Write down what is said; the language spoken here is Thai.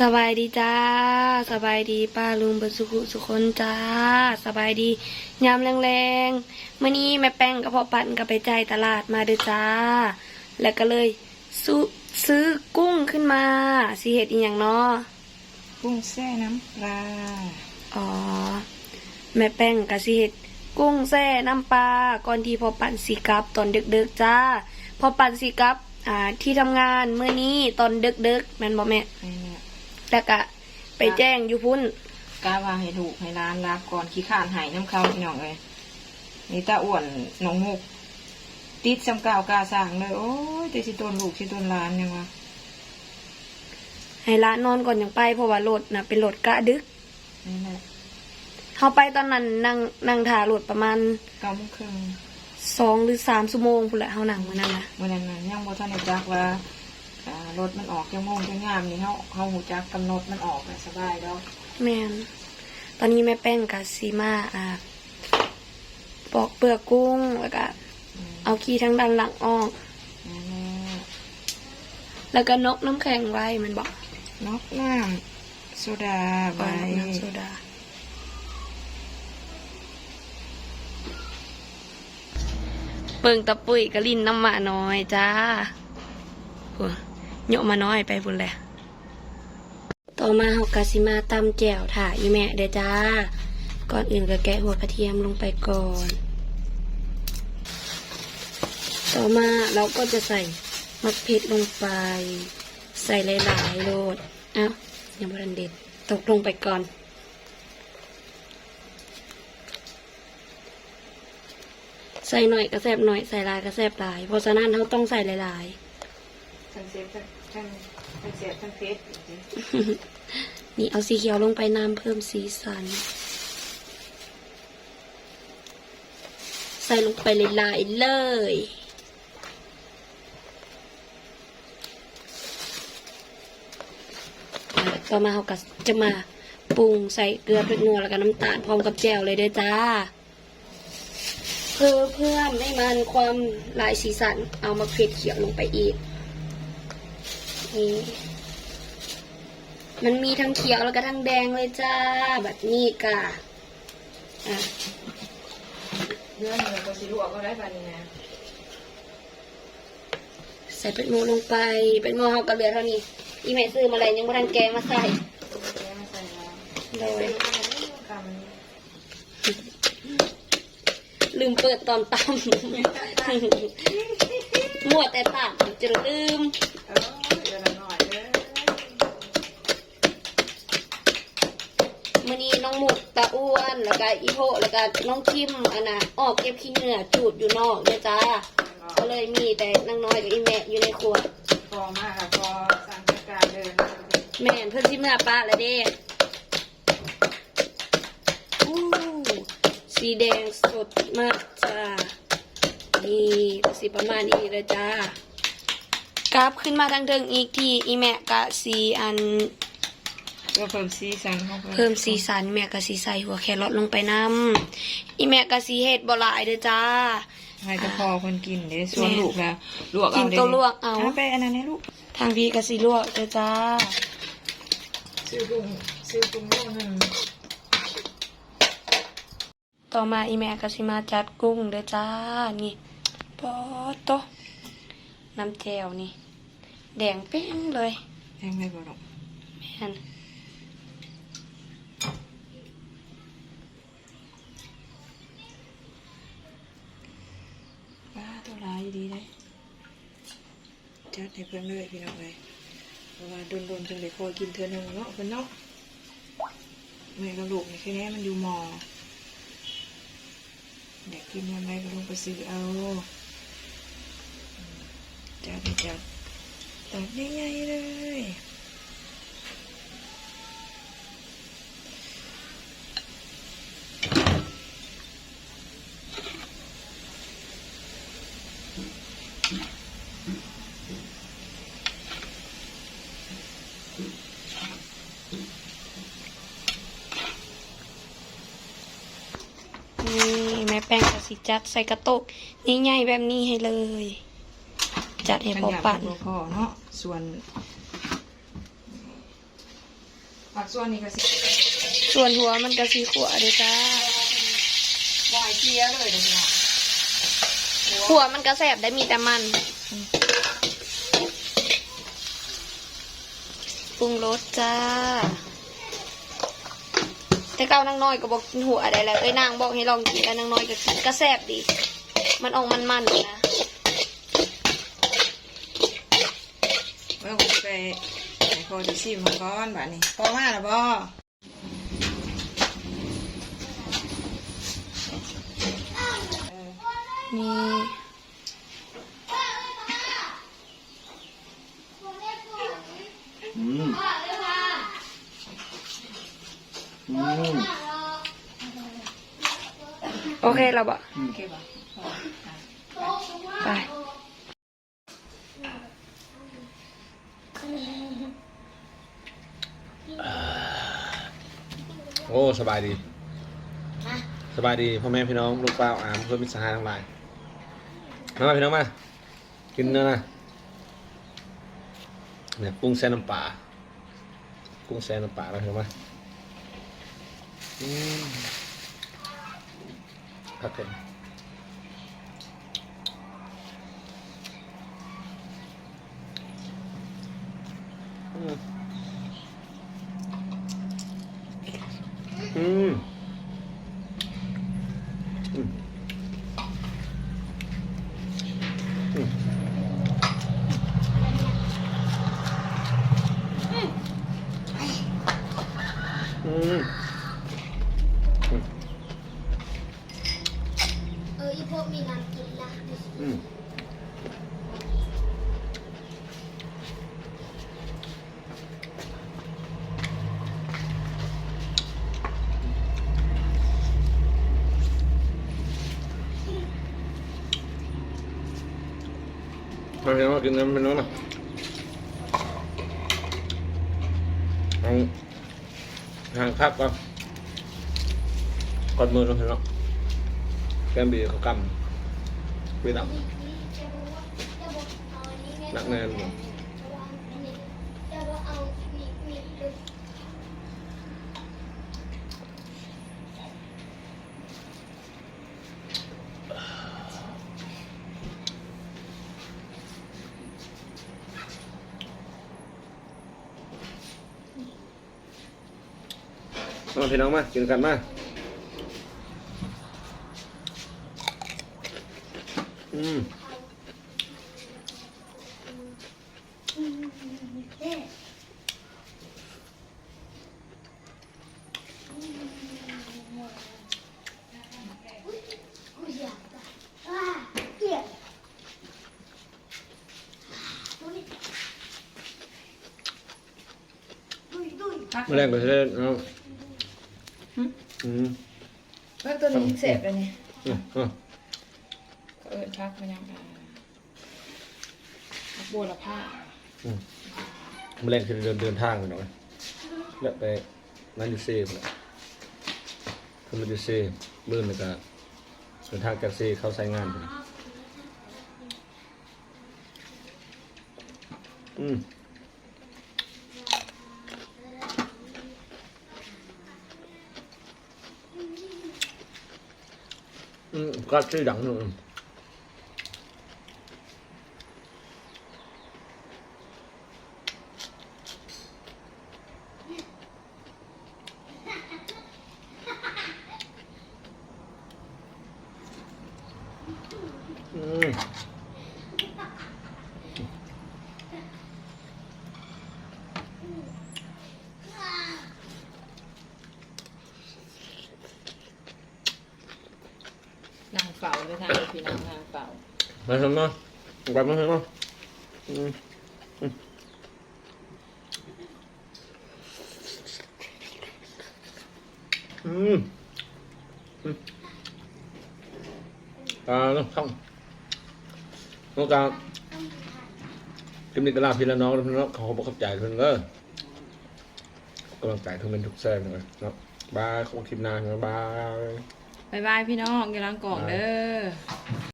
สบายดีจ้า สบายดีป้าลุงเบดสุขุสุคนจ้า สบายดียามแรงๆมื่อนี้แม่แป้งกับพ่อปั่นกับไปจ่ายตลาดมาเด้อจ้า แล้วก็เลยซื้อซื้อกุ้งขึ้นมาสิเห็ดอีหยังเนาะกุ้งแช่น้ำปลาอ๋อแม่แป้งกับสิเห็ดกุ้งแซ่น้ำปลาก่อนที่พ่อปั่นสีกลับตอนดึกๆจ้าพ่อปั่นสีกลับอ่าที่ทำงานเมื่อนี้ตอนดึกๆแม่นบ่แม่นี่เนี่ย แล้วก็ไปแจ้งอยู่พุ่นกาว่าให้ถูกให้ร้านรับก่อนขี้ข้านหายน้ำเขาพี่น้องเลยนี่ตาอ้วนหนองมุก ติดจำกาวกาสั่งเลย โอ้ยแต่สิต้นลูกสิต้นร้านยังวะให้ร้านนอนก่อนอย่างไปเพราะว่ารถนะเป็นรถกะดึกนี่แหละเขาไปตอนนั้นนั่งนั่งถ่ารถประมาณเก้าโมงครึ่งสองหรือสามชั่วโมงพุ่นแหละเขานั่งมานั่นนะเมื่อนั้นน่ะยังบ่ทันได้จักว่าอ่า รถมันออกจังโมงจังงามนี่เฮาเฮาหูจักกำหนดมันออกน่ะสบายแล้วแมนตอนนี้แม่แป้งกับซีมาอ่าปอกเปลือกกุ้งแล้วก็อืมเอาขี้ทั้งด้านหลังออกนั่นแหละแล้วก็นกน้ำแข็งไว้มันบอกนอกน้ำโซดาใบก่อนน้ำโซดาเปิงตะปุยกะลินน้ำหมาน้อยจ้าโอ้ โยมาน้อยไปพุ่นแหละ ต่อมาเฮากาสิมาตำแจ่วถ่าอีแม่เด้อจ้า ก่อนอื่นก็แกะหัวกระเทียมลงไปก่อน ต่อมาเราก็จะใส่มะเผ็ดลงไป ใส่หลายๆโลดเอ้ายังบ่ทันเด็ดตกลงไปก่อนใส่หน่อยก็แซบหน่อยใส่ลายก็แซบหลาย เพราะฉะนั้นเราต้องใส่หลายทั้งเซฟ ทั้งทั้งทั้งเซฟทั้งเฟสนี่เอาสีเขียวลงไปน้ำเพิ่มสีสัน ใส่ลงไปหลายเลยต่อมาเราก็จะมาปรุงใส่เกลือพริกนัวแล้วก็น้ำตาลพร้อมกับแจ่วเลยเด้อจ้า เพื่อเพื่อไม่มันความลายสีสัน เอามาเผ็ดเขียวลงไปอีก นี่มันมีทั้งเขียวแล้วก็ทั้งแดงเลยจ้า แบบนี้กะอะเนื้อเนื้อก็สิลวกก็ได้ปานนี้นะใส่เป็ดโมลงไป เป็ดโมเขาก็เหลือเท่านี้ อีแม่ซื้อมาอะไรยังไม่ทันแกงมาใส่แม่มาใส่แล้วเลยกำลืมเปิดตอนตำมั่วแต่ตามจะลืม เออเดี๋ยวละหน่อยเด้อ มื่อนี้น้องหมุกตาอ้วน แล้วก็อีโพแล้วก็น้องคิมอันน่ะออกเก็บขี้เหงื่อจูดอยู่นอกเนี่ยจ้า ก็เลยมีแต่นางน้อยกับอีแม่อยู่ในครัวพอมากค่ะพอสั่งจัดการเดินแม่นเพิ่นสิเมื่อป้าแล้วเด้อู้สีแดงสดมากจ้า นี่ก็สิประมาณนี้เลยจ้ากราบขึ้นมาทางเทิงอีกทีอีแม่กะสีอันก็ เพิ่มสีสันเข้าไปเพิ่มสีสันแม่กะสีใส่หัวแครอทลงไปน้ำอีแม่กะสีเห็ดบ่หลายเด้อจ้า ให้แต่พอคนกินเด้ส่วนลูกแล้วลวกเอากินเด้ตัวลวกเอา ไปอันนั้นให้ลูก ทางพี่กะสีลวกเด้อจ้าซื้อกุ้งซื้อกุ้งโลหนึ่งต่อมาอีแม่ก็สิมาจัดกุ้งเด้อจ้า นี่ปอดโตะน้ำแจ่วนี่ แดงเป้งเลยแทงไม่บ่ดอกแม่น ป้าตัวร้ายดีได้จัด ให้เพิ่นเลยพี่น้องเลยเพราะว่าโดนๆจังเลยคอยกินเทือหนึงเนาะเพิ่นเนาะแม่กับลูกนี่แค่นี้มันอยู่มออยากกินยังไงก็ลงไปซื้อเอาจัดจัดตัดง่ายๆเลยนี่แม่แป้งก็สิ จัดใส่กระโตกใหญ่ๆแบบนี้ให้เลย จัดให้พอขัปั่นพอเนาะส่วนผักส่วนนี้ก็สิส่วนหัวมันก็สีขวเลยจ้าบอยเคลียร์เลยเดี๋ยวพี่น้องหัวมันก็แสบได้มีแต่มันปรุงรสจ้า แต่เก้านางน้อยก็บอกกินหัวได้แล้วเอ้ยนางบอกให้ลองกินแล้วนางน้อยก็กินก็แสบดี มันออกมันๆอยู่นะเมื่อผมไปไหนพอจะชิมมาก่อนแบบนี้พอมากหรอบ่เออนี่ อืมอืม โอ เคเราบอกไปโอ้สบายดี สบายดีพ่อแม่พี่น้องลูกเป้าอามเพื่อนมิตรสหายทั้งหลายมามาพี่น้องมา กินเนื้อนะเนี่ยกุ้งแซ่น้ำปลากุ้งแซ่น้ำปลาแล้วพี่น้องมา อืมครับผมอืม อืมอืมอืมอืม เอออีพวกมีน้ำกินละอืมมาเห็นว่ากินน้ำเป็นน้องนะเอาห่างพักก่อนกดมือลงเห็นเนาะ แก้มบีเขากำไปดับหนักแน่นมาพี่น้องมากินกันมาอืม กูอยากจะอ่าเกลียดดูนี่ดุยดุย มาแรงไปเล่นเอาอืมเมื่อตัวนี้เสร็จแล้วนี่อืมอืมเออพักมันยังอ่าพักบัวละผ้าอืมมาแรงคือเดินเดินทางไปหน่อยแล้วไปนั่นยูเซ่ไปละขึ้นรถยูเซ่ลื่นเลยก็เดินทางจากเซ่เข้าใช้งานไปอืม อืมก็ชื่อ นางเฝ้าไปทางพี่น้องนางเฝ้ามาทำมาไปมาทาอืมอืมอืมอืมอ่าน้องท่องน้องกาคลิปนี้ก็ลาพี่และน้องแล้วน้องขอบอกขอบใจเพื่อนเด้อกำลังใจทั้งเป็นทุกแซ่บเลยเนาะบายขอบคุณคลิปหน้านะบาย บายบายพี่น้องอย่าลังกล่องเด้อ